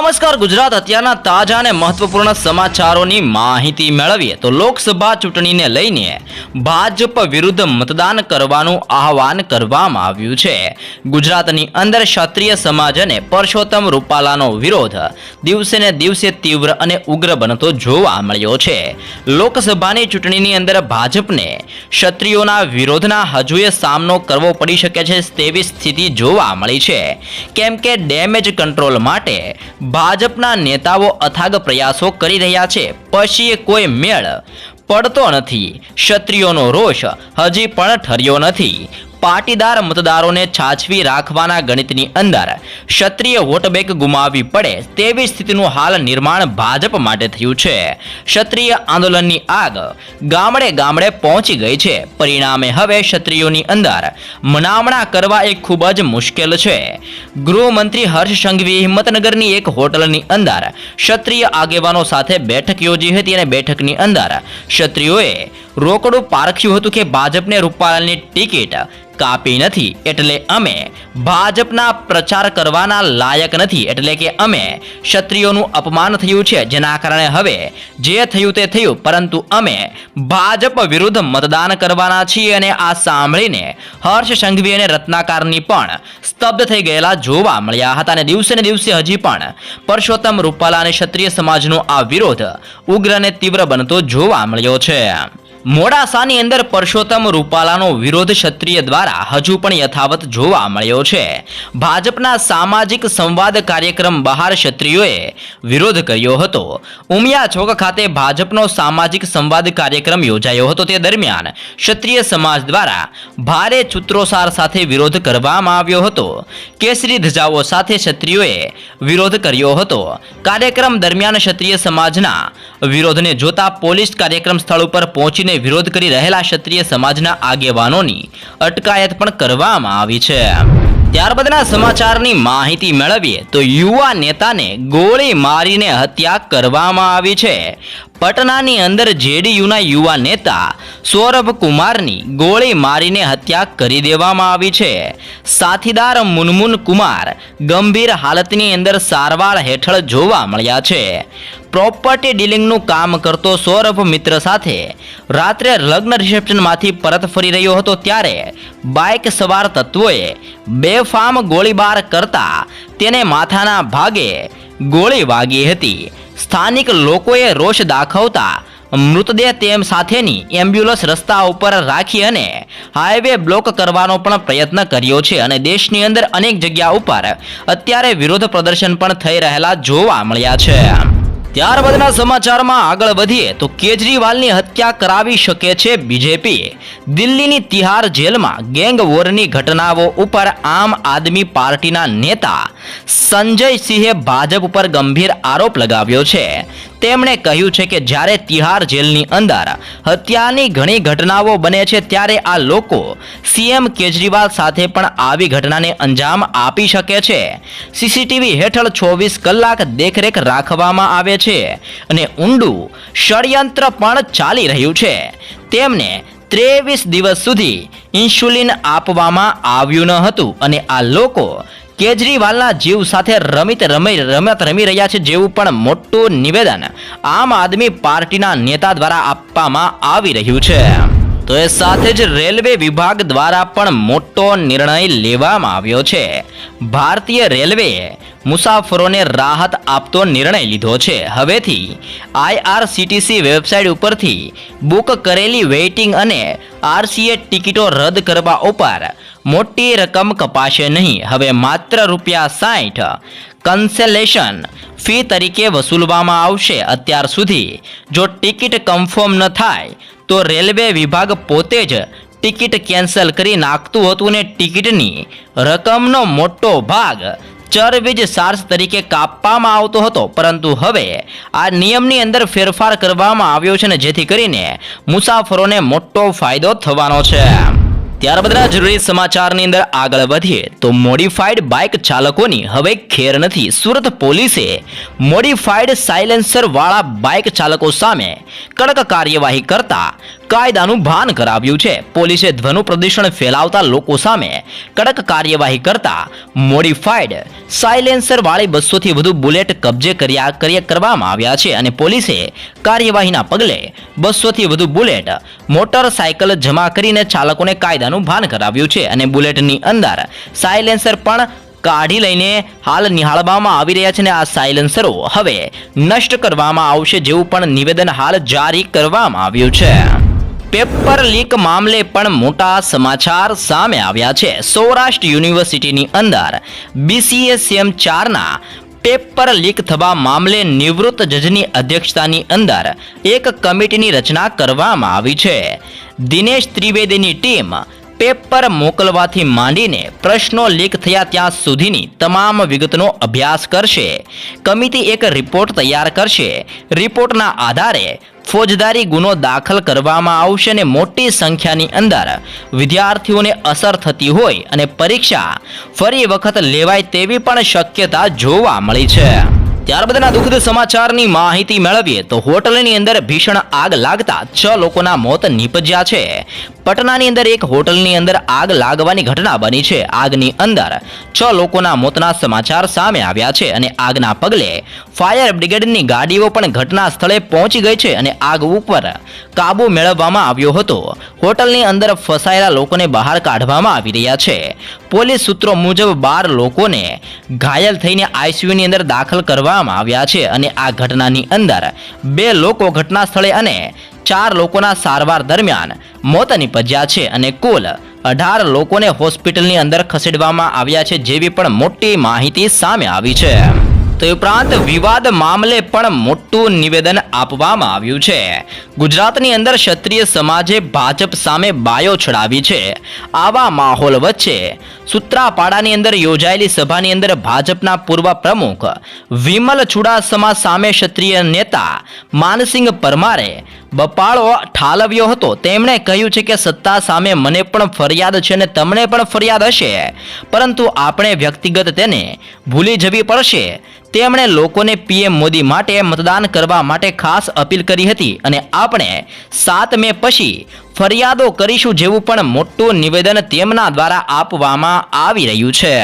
નમસ્કાર, ગુજરાત અત્યારના તાજા અને મહત્વપૂર્ણ સમાચારોની માહિતી મેળવીએ તો લોકસભા ચૂંટણીને લઈને ભાજપ વિરુદ્ધ મતદાન કરવાનું આહવાન કરવામાં આવ્યું છે. ગુજરાતની અંદર ક્ષત્રિય સમાજ અને પરસોત્તમ રૂપાલાનો વિરોધ દિવસે ને દિવસે તીવ્ર અને ઉગ્ર બનતો જોવા મળ્યો છે. લોકસભાની ચૂંટણીની અંદર ભાજપને ક્ષત્રિયોના વિરોધના હજુએ સામનો કરવો પડી શકે છે તેવી સ્થિતિ જોવા મળી છે. કેમ કે ડેમેજ કંટ્રોલ માટે ભાજપના નેતાઓ અથાગ પ્રયાસો કરી રહ્યા છે. પછી કોઈ મેળ પડતો નથી. ક્ષત્રિયોનો રોષ હજી પણ ઠર્યો નથી. પાટીદાર મતદારોને છાછવી રાખવાના ગણિતની અંદર ક્ષત્રિય વોટબેક ગુમાવવી પડે તેવી સ્થિતિનું હાલ નિર્માણ ભાજપ માટે થયું છે. ક્ષત્રિય આંદોલનની આગ ગામડે ગામડે પહોંચી ગઈ છે. પરિણામે હવે ક્ષત્રિયોની અંદર મનામણા કરવા એ ખૂબ જ મુશ્કેલ છે. ગૃહમંત્રી હર્ષ સંઘવીએ હિંમતનગરની એક હોટલની અંદર ક્ષત્રિય આગેવાનો સાથે બેઠક યોજી હતી અને બેઠકની અંદર ક્ષત્રિયોએ રોકડું પારખ્યું હતું કે ભાજપને રૂપાલાની ટિકિટ કાપી નથી એટલે અમે ભાજપના પ્રચાર કરવાના લાયક નથી એટલે કે અમે ક્ષત્રિયોનું અપમાન થયું છે. જેના કારણે હવે જે થયું તે થયું, પરંતુ અમે ભાજપ વિરુદ્ધ મતદાન કરવાના છીએ અને આ સાંભળીને હર્ષ સંઘવી અને રત્નાકારની પણ સ્તબ્ધ થઈ ગયેલા જોવા મળ્યા હતા અને દિવસે ને દિવસે હજી પણ પરસોત્તમ રૂપાલા અને ક્ષત્રિય સમાજનો આ વિરોધ ઉગ્ર અને તીવ્ર બનતો જોવા મળ્યો છે. મોડાસાની અંદર પરસોત્તમ રૂપાલાનો વિરોધ ક્ષત્રિય દ્વારા હજુ પણ યથાવત જોવા મળ્યો છે. ભાજપના સામાજિક સંવાદ કાર્યક્રમ બહાર ક્ષત્રિયોએ વિરોધ કર્યો હતો. ઉમિયા ચોક ખાતે ભાજપનો સામાજિક સંવાદ કાર્યક્રમ યોજાયો હતો. તે દરમિયાન ક્ષત્રિય સમાજ દ્વારા ભારે ચૂત્રોસાર સાથે વિરોધ કરવામાં આવ્યો હતો. કેસરી ધજાઓ સાથે ક્ષત્રિયોએ વિરોધ કર્યો હતો. કાર્યક્રમ દરમિયાન ક્ષત્રિય સમાજના વિરોધને જોતા પોલીસ કાર્યક્રમ સ્થળ ઉપર પહોંચીને વિરોધ કરી રહેલા ક્ષત્રિય સમાજના આગેવાનોની અટકાયત પણ કરવામાં આવી છે. ત્યારબાદના સમાચારની માહિતી મેળવીએ તો યુવા નેતાને ગોળી મારીને હત્યા કરવામાં આવી છે. પટનાની અંદર જેડીયુના યુવા નેતા સૌરભ કુમારની ગોળી મારીને હત્યા કરી દેવામાં આવી છે. સાથીદાર મુનમુન કુમાર ગંભીર હાલતની અંદર સારવાર હેઠળ જોવા મળ્યા છે. પ્રોપર્ટી ડીલિંગનું કામ કરતો સૌરભ મિત્ર સાથે રાત્રે લગ્ન રિસેપ્શનમાંથી પરત ફરી રહ્યો હતો ત્યારે બાઇક સવાર તત્વોએ બેફામ ગોળીબાર કરતા તેને માથાના ભાગે ગોળી વાગી હતી. સ્થાનિક લોકોએ રોષ દાખવતા મૃતદેહ તેમ સાથેની એમ્બ્યુલન્સ રસ્તા ઉપર રાખી અને હાઈવે બ્લોક કરવાનો પણ પ્રયત્ન કર્યો છે અને દેશની અંદર અનેક જગ્યા ઉપર અત્યારે વિરોધ પ્રદર્શન પણ થઈ રહેલા જોવા મળ્યા છે. ત્યારબાદના સમાચારમાં આગળ વધીએ તો કેજરીવાલની હત્યા કરાવી શકે છે બીજેપી. દિલ્હીની તિહાર જેલમાં ગેંગ વોરની ઘટનાઓ ઉપર આમ આદમી પાર્ટીના નેતા સંજય સિંહે ભાજપ ઉપર ગંભીર આરોપ લગાવ્યો છે. તેમણે કહ્યું છે કે જ્યારે તિહાર જેલની અંદર હત્યાની ઘણી ઘટનાઓ બને છે, ત્યારે આ લોકો સીએમ કેજરીવાલ સાથે પણ આવી ઘટનાને અંજામ આપી શકે છે. સીસીટીવી હેઠળ ચોવીસ કલાક દેખરેખ રાખવામાં આવે છે અને ઊંડું ષડયંત્ર પણ ચાલી રહ્યું છે. તેમને ત્રેવીસ દિવસ સુધી ઇન્સ્યુલિન આપવામાં આવ્યું ન હતું અને આ લોકો કેજરીવાલના જીવ સાથે રમિત રમી રમત રમી રહ્યા છે જેવું પણ મોટું નિવેદન આમ આદમી પાર્ટીના નેતા દ્વારા આપવામાં આવી રહ્યું છે. તો એ સાથે જ રેલવે વિભાગ દ્વારા પણ મોટો નિર્ણય લેવામાં આવ્યો છે. ભારતીય રેલવેએ મુસાફરોને રાહત આપતો નિર્ણય લીધો છે. હવેથી આઈઆરસીટીસી વેબસાઇટ ઉપરથી બુક કરેલી વેઇટિંગ અને આરસીએ ટિકિટો રદ કરવા ઉપર મોટી રકમ કપાશે નહીં. હવે માત્ર રૂપિયા સાઠ કન્સેલેશન ફી તરીકે વસૂલવામાં આવશે. અત્યાર સુધી જો ટિકિટ કન્ફર્મ ન થાય તો રેલવે વિભાગ પોતે જ ટિકિટ કેન્સલ કરી નાખતું હતું ને ટિકિટની રકમનો મોટો ભાગ ચરવીજ સાર્સ તરીકે કાપવામાં આવતો હતો. પરંતુ હવે આ નિયમની અંદર ફેરફાર કરવામાં આવ્યો છે ને જેથી કરીને મુસાફરોને મોટો ફાયદો થવાનો છે. ત્યારબાદના જરૂરી સમાચારની અંદર આગળ વધીએ તો મોડિફાઈડ બાઇક ચાલકોની હવે ખેર નથી. સુરત પોલીસે મોડિફાઈડ સાયલેન્સર વાળા બાઇક ચાલકો સામે કડક કાર્યવાહી કરતા કાયદાનું ભાન કરાવ્યું છે. પોલીસે ધ્વનુ પ્રદૂષણ ફેલાવતા લોકો સામે કડક કાર્યવાહી કરતા મોડિફાઈડ સાયલેન્સર વાળી બસોથી વધુ બુલેટ કબજે કર્યા કર્યા કરવામાં આવ્યા છે અને પોલીસે કાર્યવાહીના પગલે બસોથી વધુ બુલેટ મોટરસાયકલ જમા કરીને ચાલકોને કાયદાનું ભાન કરાવ્યું છે અને બુલેટની અંદર સાયલેન્સર પણ કાઢી લઈને હાલ નિહાળવામાં આવી રહ્યા છે અને આ સાયલેન્સરો હવે નષ્ટ કરવામાં આવશે જેવું પણ નિવેદન હાલ જારી કરવામાં આવ્યું છે. પેપર લીક મામલે પણ મોટા સમાચાર સામે આવ્યા છે. સૌરાષ્ટ્ર યુનિવર્સિટીની અંદર બીસીએ સેમ ચારના પેપર લીક થવા મામલે નિવૃત્ત જજની અધ્યક્ષતાની અંદર એક કમિટીની રચના કરવામાં આવી છે. દિનેશ ત્રિવેદીની ટીમ પેપર મોકલવાથી માંડીને પ્રશ્નો લીક થયા ત્યાં સુધીની તમામ વિગતનો અભ્યાસ કરશે. કમિટી એક રિપોર્ટ તૈયાર કરશે. રિપોર્ટના આધારે ફોજદારી ગુનો દાખલ કરવામાં આવશે અને મોટી સંખ્યાની અંદર વિદ્યાર્થીઓને અસર થતી હોય અને પરીક્ષા ફરી વખત લેવાય તેવી પણ શક્યતા જોવા મળી છે. ત્યારબાદના દુઃખદ સમાચારની માહિતી મેળવીએ તો હોટલની અંદર ભીષણ આગ લાગતા છ લોકોના મોત નીપજ્યા છે. પટનાની અંદર એક હોટલની અંદર આગ લાગવાની ઘટના બની છે. આગની અંદર છ લોકોના મોતના સમાચાર સામે આવ્યા છે અને આગના પગલે ફાયર બ્રિગેડની ગાડીઓ પણ ઘટના સ્થળે પહોંચી ગઈ છે અને આગ ઉપર કાબુ મેળવવામાં આવ્યો હતો. હોટલની અંદર ફસાયેલા લોકોને બહાર કાઢવામાં આવી રહ્યા છે. પોલીસ સૂત્રો મુજબ બાર લોકોને ઘાયલ થઈને આઈસીયુની અંદર દાખલ કરવામાં આવ્યા છે અને આ ઘટનાની અંદર બે લોકો ઘટના સ્થળે અને ચાર લોકોના સારવાર દરમિયાન મોત નીપજ્યા છે અને કુલ અઢાર લોકોને હોસ્પિટલની અંદર ખસેડવામાં આવ્યા છે જેવી પણ મોટી માહિતી સામે આવી છે. તો ઉપરાંત વિવાદ મામલે પણ મોટું નિવેદન આપવામાં આવ્યું છે. ગુજરાતની અંદર ક્ષત્રિય સમાજે ભાજપ સામે બાયો છડાવી છે. આવા માહોલ વચ્ચે સૂત્રાપાડાની અંદર યોજાયેલી સભાની અંદર ભાજપના પૂર્વ પ્રમુખ વિમલ ચુડાસમા સામે ક્ષત્રિય નેતા માનસિંહ પરમારે બપાળો ઠાલવ્યો હતો. તેમણે કહ્યું છે કે સત્તા સામે મને પણ ફરિયાદ છે અને તમને પણ ફરિયાદ હશે. પરંતુ આપણે વ્યક્તિગત તેને ભૂલી જવી પડશે. તેમણે લોકોને પીએમ મોદી માટે મતદાન કરવા માટે ખાસ અપીલ કરી હતી અને આપણે સાત મે પછી ફરિયાદો કરીશું જેવું પણ મોટું નિવેદન તેમના દ્વારા આપવામાં આવી રહ્યું છે.